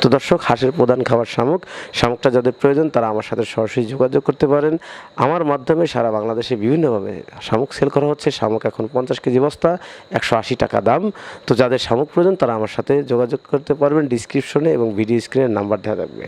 তো দর্শক, হাঁসের প্রধান খাবার শামুক। শামুকটা যাদের প্রয়োজন, তারা আমার সাথে সরাসরি যোগাযোগ করতে পারেন। আমার মাধ্যমে সারা বাংলাদেশে বিভিন্নভাবে শামুক সেল করা হচ্ছে। শামুক এখন পঞ্চাশ কেজি বস্তা, একশো আশি টাকা দাম। তো যাদের শামুক প্রয়োজন, তারা আমার সাথে যোগাযোগ করতে পারবেন। ডিসক্রিপশনে এবং ভিডিও স্ক্রিনের নাম্বার দেওয়া থাকবে।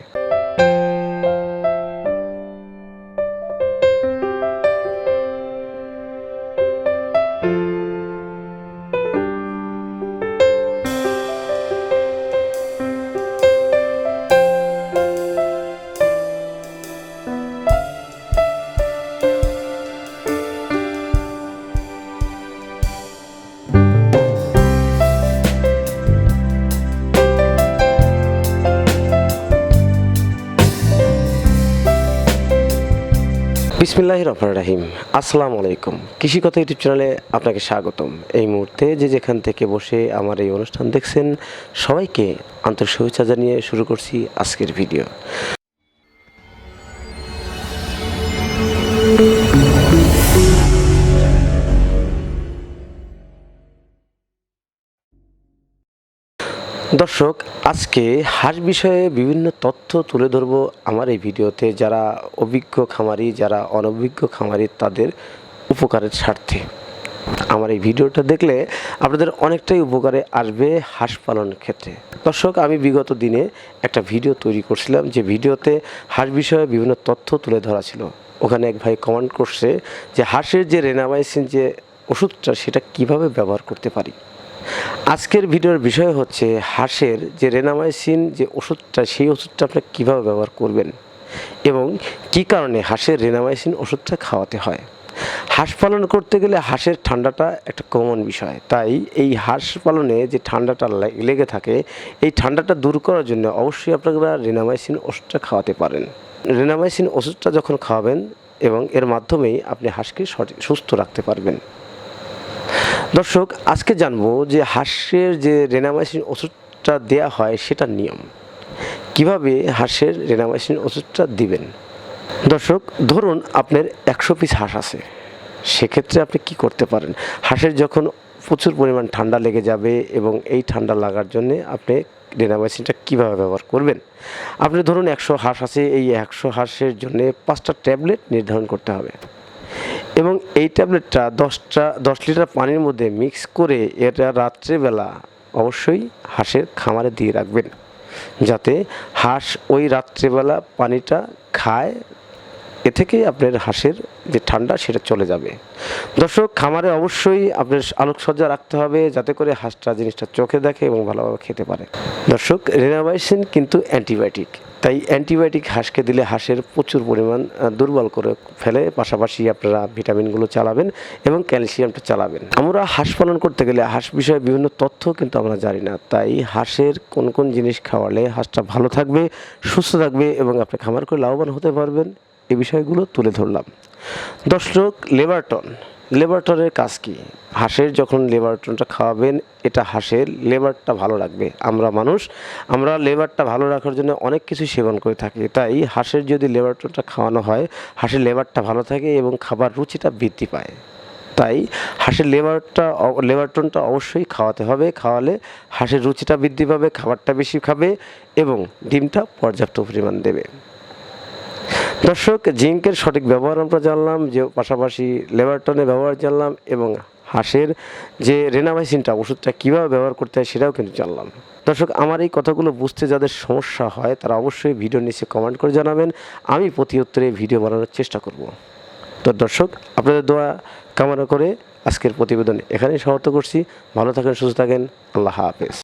বিসমিল্লাহ রহমান রাহিম। আসসালামু আলাইকুম। কৃষিকথা ইউটিউব চ্যানেলে আপনাকে স্বাগতম। এই মুহূর্তে যে যেখান থেকে বসে আমার এই অনুষ্ঠান দেখছেন, সবাইকে আন্তরিক শুভেচ্ছা জানিয়ে শুরু করছি আজকের ভিডিও। দর্শক, আজকে হাঁস বিষয়ে বিভিন্ন তথ্য তুলে ধরবো আমার এই ভিডিওতে। যারা অভিজ্ঞ খামারি, যারা অনভিজ্ঞ খামারি, তাদের উপকারের স্বার্থে। আমার এই ভিডিওটা দেখলে আপনাদের অনেকটাই উপকারে আসবে হাঁস পালন ক্ষেত্রে। দর্শক, আমি বিগত দিনে একটা ভিডিও তৈরি করছিলাম, যে ভিডিওতে হাঁস বিষয়ে বিভিন্ন তথ্য তুলে ধরা ছিল। ওখানে এক ভাই কমেন্ট করছে যে, হাঁসের যে রেনামাইসিন যে ওষুধটা, সেটা কীভাবে ব্যবহার করতে পারি? আজকের ভিডিওর বিষয় হচ্ছে হাঁসের যে রেনামাইসিন যে ওষুধটা, সেই ওষুধটা আপনি কীভাবে ব্যবহার করবেন এবং কি কারণে হাঁসের রেনামাইসিন ওষুধটা খাওয়াতে হয়? হাঁস পালন করতে গেলে হাঁসের ঠান্ডাটা একটা কমন বিষয়। তাই এই হাঁস পালনে যে ঠান্ডাটা লেগে থাকে, এই ঠান্ডাটা দূর করার জন্য অবশ্যই আপনারা রেনামাইসিন ওষুধটা খাওয়াতে পারেন। রেনামাইসিন ওষুধটা যখন খাওয়াবেন এবং এর মাধ্যমেই আপনি হাঁসকে সুস্থ রাখতে পারবেন। দর্শক, আজকে জানব যে হাঁসের যে রেনামাইসিন ওষুধটা দেয়া হয় সেটার নিয়ম। কীভাবে হাঁসের রেনামাইসিন ওষুধটা দিবেন? দর্শক, ধরুন আপনার একশো পিস হাঁস আছে। সেক্ষেত্রে আপনি কি করতে পারেন? হাঁসের যখন প্রচুর পরিমাণ ঠান্ডা লেগে যাবে এবং এই ঠান্ডা লাগার জন্যে আপনি রেনামাইসিনটা কীভাবে ব্যবহার করবেন? আপনি ধরুন একশো হাঁস আছে, এই একশো হাঁসের জন্যে পাঁচটা ট্যাবলেট নির্ধারণ করতে হবে। এবং এই ট্যাবলেটটা দশটা, দশ লিটার পানির মধ্যে মিক্স করে এটা রাত্রেবেলা অবশ্যই হাঁসের খামারে দিয়ে রাখবেন। যাতে হাঁস ওই রাত্রেবেলা পানিটা খায় এ থেকে আপনার হাঁসের যে ঠান্ডা, সেটা চলে যাবে। দর্শক, খামারে অবশ্যই আপনার আলোকসজ্জা রাখতে হবে, যাতে করে হাঁসটা জিনিসটা চোখে দেখে এবং ভালোভাবে খেতে পারে। দর্শক, রেনাবাইসিন কিন্তু অ্যান্টিবায়োটিক। তাই অ্যান্টিবায়োটিক হাঁসকে দিলে হাঁসের প্রচুর পরিমাণ দুর্বল করে ফেলে। পাশাপাশি আপনারা ভিটামিনগুলো চালাবেন এবং ক্যালসিয়ামটা চালাবেন। আমরা হাঁস পালন করতে গেলে হাঁস বিষয়ে বিভিন্ন তথ্য কিন্তু আমরা জানি না। তাই হাঁসের কোন কোন জিনিস খাওয়ালে হাঁসটা ভালো থাকবে, সুস্থ থাকবে এবং আপনি খামার করে লাভবান হতে পারবেন। এই বিষয়গুলো তুলে ধরলাম। দর্শক লেবারটন। লেবারটনের কাজ কি? হাঁসের যখন লেবারটনটা খাওয়াবেন, এটা হাঁসের লেবারটা ভালো রাখবে আমরা মানুষ, আমরা লেবারটা ভালো রাখার জন্য অনেক কিছু সেবন করে থাকি। তাই হাঁসের যদি লেবারটনটা খাওয়ানো হয়, হাঁসের লেবারটা ভালো থাকে এবং খাবার রুচিটা বৃদ্ধি পায়। তাই হাঁসের লেবারটা লেবারটনটা অবশ্যই খাওয়াতে হবে। খাওয়ালে হাঁসের রুচিটা বৃদ্ধি পাবে, খাবারটা বেশি খাবে এবং ডিমটা পর্যাপ্ত পরিমাণ দেবে। দর্শক, জিঙ্কের সঠিক ব্যবহার আমরা জানলাম, যে পাশাপাশি লেবারটনের ব্যবহার জানলাম এবং হাঁসের যে রেনামাইসিনটা ওষুধটা কীভাবে ব্যবহার করতে হয় সেটাও কিন্তু জানলাম। দর্শক, আমার এই কথাগুলো বুঝতে যাদের সমস্যা হয়, তারা অবশ্যই ভিডিও নিচে কমেন্ট করে জানাবেন। আমি প্রতি উত্তরে ভিডিও বানানোর চেষ্টা করব। তো দর্শক, আপনাদের দোয়া কামনা করে আজকের প্রতিবেদন এখানেই সমাপ্ত করছি। ভালো থাকেন, সুস্থ থাকেন। আল্লাহ হাফেজ।